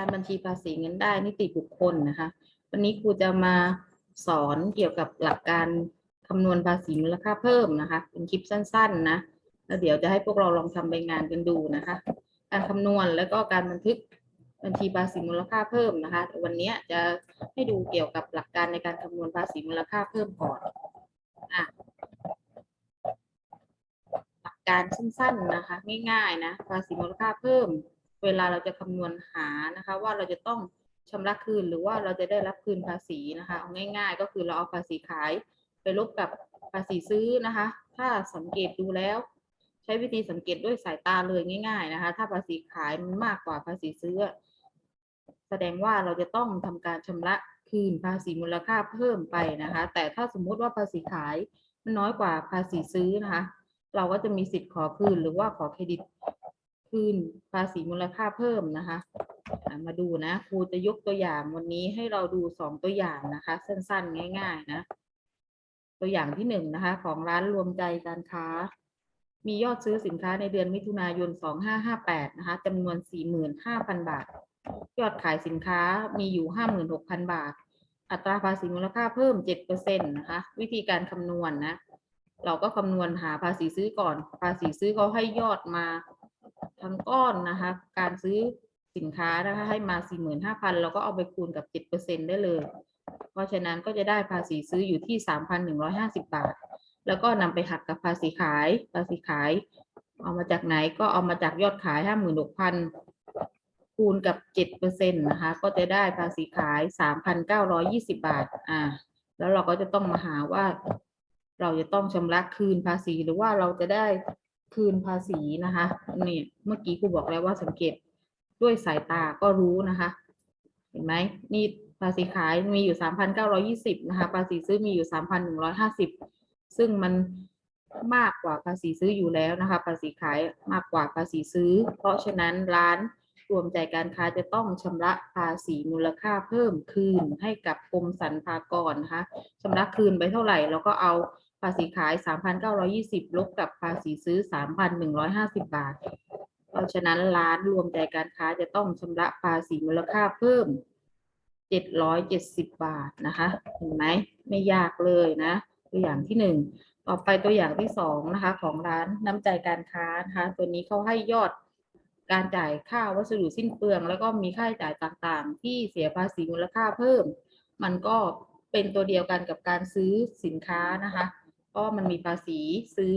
การบัญชีภาษีเงินได้นิติบุคคลนะคะ วันนี้ครูจะมาสอนเกี่ยวกับหลักการคำนวณภาษีมูลค่าเพิ่มนะคะ เป็นคลิปสั้นๆนะแล้วเดี๋ยวจะให้พวกเราลองทำใบงานกันดูนะคะ การคำนวณแล้วก็การบันทึกบัญชีภาษีมูลค่าเพิ่มนะคะ วันนี้จะให้ดูเกี่ยวกับหลักการในการคำนวณภาษีมูลค่าเพิ่มก่อนอะหลักการสั้นๆนะคะ ง่ายๆนะภาษีมูลค่าเพิ่ม เวลาเราจะคำนวณหานะคะ ว่าเราจะต้องชำระคืนหรือว่าเราจะได้รับคืนภาษีนะคะเอาง่ายๆ ก็คือเราเอาภาษีขายไปลบกับภาษีซื้อนะคะ ถ้าสังเกตดูแล้ว ใช้วิธีสังเกตด้วยสายตาเลยง่าย ๆนะคะ ถ้าภาษีขายมันมากกว่าภาษีซื้อ แสดงว่าเราจะต้องทำการชำระคืนภาษีมูลค่าเพิ่มไปนะคะ แต่ถ้าสมมุติว่าภาษีขายมันน้อยกว่าภาษีซื้อนะคะ เราก็จะมีสิทธิ์ขอคืนหรือว่าขอเครดิต คืนภาษีมูลค่าเพิ่มนะคะ มาดูนะครูจะยกตัวอย่างวันนี้ให้เราดูสองตัวอย่างนะคะ สั้นๆ ง่าย ๆ นะ ตัวอย่างที่หนึ่งนะคะ ของร้านรวมใจการค้า มียอดซื้อสินค้าในเดือนมิถุนายน 2558 นะคะจำนวน 45,000 บาท ยอดขายสินค้ามีอยู่ 56,000 บาท อัตราภาษีมูลค่าเพิ่ม 7%นะคะ วิธีการคำนวณนะเราก็คำนวณหาภาษีซื้อก่อน ภาษีซื้อเขาให้ยอดมา ทั้งก้อนนะคะ การซื้อสินค้านะคะให้มา 45,000 เราก็เอาไปคูณกับ 7%ได้เลย เพราะฉะนั้นก็จะได้ภาษีซื้ออยู่ที่ 3,150 บาท แล้วก็นำไปหักกับภาษีขาย ภาษีขาย เอามาจากไหนก็เอามาจากยอดขาย 56,000 คูณกับ 7%นะคะ ก็จะได้ภาษีขาย 3,920 บาท อ่า แล้วเราก็จะต้องมาหาว่า เราจะต้องชำระคืนภาษีหรือว่าเราจะได้ คืนภาษีนะคะนี่เมื่อกี้ครูบอกแล้วว่าสังเกตด้วยสายตาก็รู้นะคะ เห็นไหมนี่ภาษีขายมีอยู่ 3,920 นะคะ ภาษีซื้อมีอยู่ 3,150 ซึ่งมันมากกว่าภาษีซื้ออยู่แล้วนะคะ ภาษีขายมากกว่าภาษีซื้อ เพราะฉะนั้นร้านรวมใจการค้าจะต้องชำระภาษีมูลค่าเพิ่มคืนให้กับกรมสรรพากรนะคะชำระคืนไปเท่าไหร่เราก็เอา ภาษีขาย 3,920 ลบกับภาษีซื้อ 3,150 บาท เพราะฉะนั้นร้านรวมใจการค้าจะต้องชำระภาษีมูลค่าเพิ่ม 770 บาทนะคะ เห็นไหมไม่ยากเลยนะ ตัวอย่างที่หนึ่งต่อไปตัวอย่างที่สองนะคะ ของร้านน้ำใจการค้านะคะตัวนี้เขาให้ยอดการจ่ายค่าวัสดุสิ้นเปลือง แล้วก็มีค่าใช้จ่ายต่างๆ ที่เสียภาษีมูลค่าเพิ่ม มันก็เป็นตัวเดียวกันกับการซื้อสินค้านะคะ เพราะมันมีภาษีซื้อ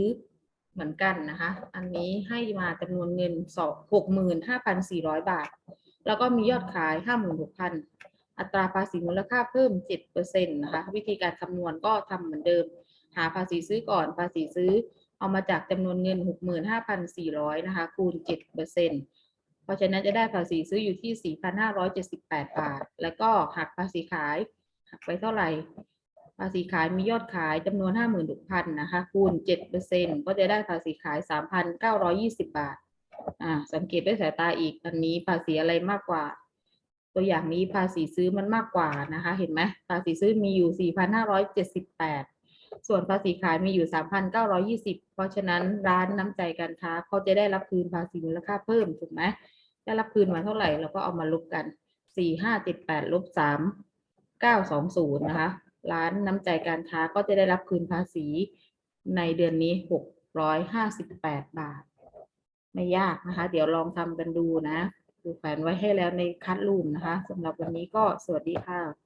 เหมือนกันนะคะ อันนี้ให้มาจำนวนเงินสองหกหมื่นห้าพันสี่ร้อยบาท แล้วก็มียอดขายห้าหมื่นหกพันอัตราภาษีมูลค่าเพิ่ม7%นะคะ วิธีการคำนวณก็ทำเหมือนเดิม หาภาษีซื้อก่อน ภาษีซื้อเอามาจากจำนวนเงิน65,400นะคะ คูณ7%เพราะฉะนั้นจะได้ภาษีซื้ออยู่ที่4,578บาท แล้วก็หักภาษีขายหักไปเท่าไหร่ ภาษีขายมียอดขายจำนวน 56,000นะคะคูณ7%ก็จะได้ภาษีขาย 3,920 บาทอ่าสังเกตด้วยสายตาอีกอันนี้ภาษีอะไรมากกว่า ตัวอย่างนี้ภาษีซื้อมันมากกว่านะคะ เห็นไหมภาษีซื้อมีอยู่ 4,578 ส่วนภาษีขายมีอยู่ 3,920 เพราะฉะนั้นร้านน้ำใจการค้าเขาจะได้รับคืนภาษีมูลค่าเพิ่มถูกไหมได้รับคืนมาเท่าไหร่เราก็เอามาลบกัน 4,578ลบ3 920 นะคะ ร้านน้ำใจการค้าก็จะได้รับคืนภาษีในเดือนนี้ 658 บาท ไม่ยากนะคะ เดี๋ยวลองทำกันดูนะดูแผนไว้ให้แล้วในคัดรูมนะคะสำหรับวันนี้ก็สวัสดีค่ะ